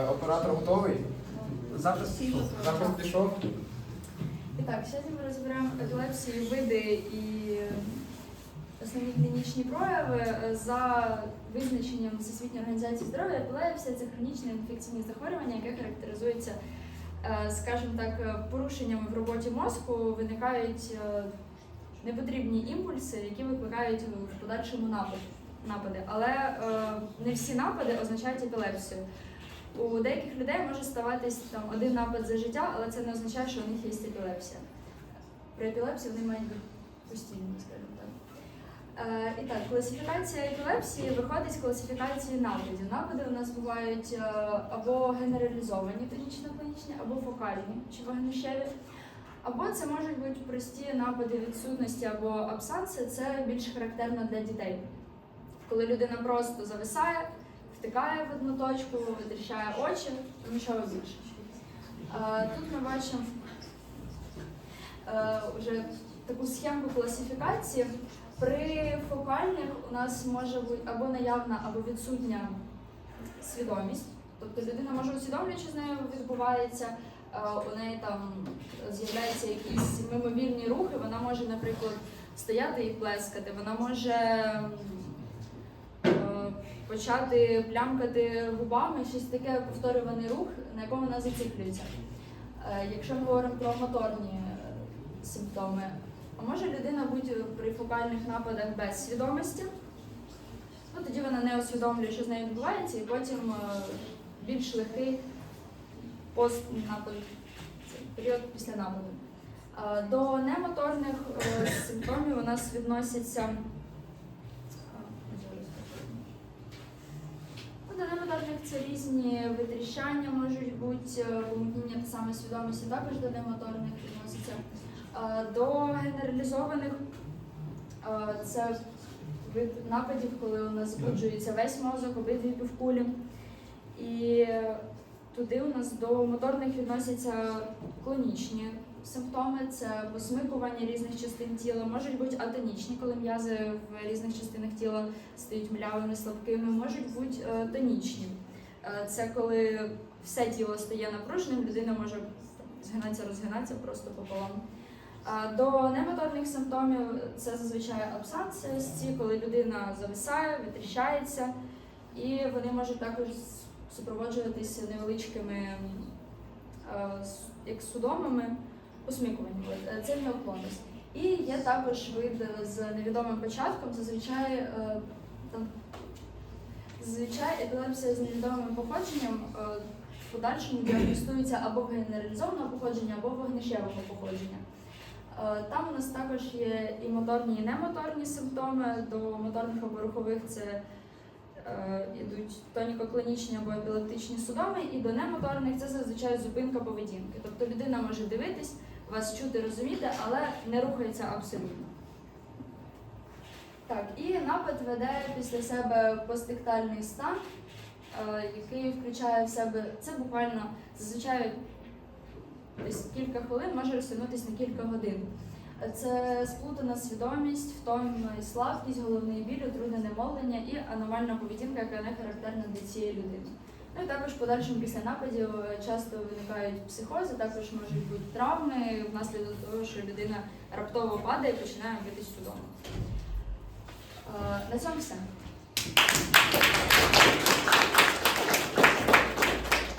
Е, Оператор готовий? Запис пішов. І так, сьогодні ми розберемо епілепсію, види і основні клінічні прояви Е, за визначенням Всесвітньої організації здоров'я. Епілепсія це хронічне інфекційне захворювання, яке характеризується, е, скажімо так, е, порушеннями в роботі мозку, виникають е, непотрібні імпульси, які викликають в подальшому напади. Але е, не всі напади означають епілепсію. У деяких людей може ставатись там один напад за життя, але це не означає, що у них є епілепсія. При епілепсії вони мають постійно, скажімо так. Е, і так, класифікація епілепсії виходить з класифікації нападів. Напади у нас бувають е, або генералізовані клінічно-клінічні, або фокальні чи вогнищеві. Або це можуть бути прості напади відсутності або абсанси. Це більш характерно для дітей. Коли людина просто зависає, втикає в одну точку, витріщає очі, нічого більше. Е, Тут ми бачимо е, вже таку схемку класифікації. При фокальних у нас може бути або наявна, або відсутня свідомість. Тобто людина може усвідомлювати, що з нею відбувається, е, у неї там з'являються якісь мимовільні рухи, вона може, наприклад, стояти і плескати, вона може почати плямкати губами, щось таке повторюваний рух, на якому вона зациклюється. Е, Якщо ми говоримо про моторні е, симптоми, а може людина бути при фокальних нападах без свідомості, ну тоді вона не усвідомлює, що з нею відбувається, і потім е, більш легкий постнапад, період після нападу. До немоторних симптомів у нас відносяться. е, Ну, До немоторних це різні витріщання можуть бути, е, помутнення та саме свідомості також до немоторних відноситься. Е, До генералізованих е, це вид нападів, коли у нас збуджується весь мозок, обидві півкулі. І е, туди у нас до моторних відносяться клонічні симптоми, це посмикування різних частин тіла, можуть бути атонічні, коли м'язи в різних частинах тіла стають млявими, слабкими, можуть бути е, тонічні. Е, Це коли все тіло стає напруженим, людина може згинатися, розгинатися просто пополам. А До немоторних симптомів це зазвичай абсанси, коли людина зависає, витріщається, і вони можуть також супроводжуватися невеличкими е, як судомами, посмикуваннями. Е, Це міоклонус. І є також вид з невідомим початком, зазвичай е, там Зазвичай епілепсія з невідомим походженням е, в подальшому діагностується або генералізованого походження, або вогнищевого походження. Е, Там у нас також є і моторні, і немоторні симптоми. До моторних або рухових це е, ідуть тоніко-клінічні або епілептичні судоми, і до немоторних це зазвичай зупинка поведінки. Тобто людина може дивитись, вас чути, розуміти, але не рухається абсолютно. Так, і напад веде після себе постиктальний стан, е, який включає в себе це буквально зазвичай десь кілька хвилин, може розтягнутися на кілька годин. Це сплутана свідомість, втома і слабкість, головний біль, утруднене мовлення і аномальна поведінка, яка не характерна для цієї людини. Ну і також в подальшому після нападів е, часто виникають психози, також можуть бути травми внаслідок того, що людина раптово падає і починає битись судома. 나성상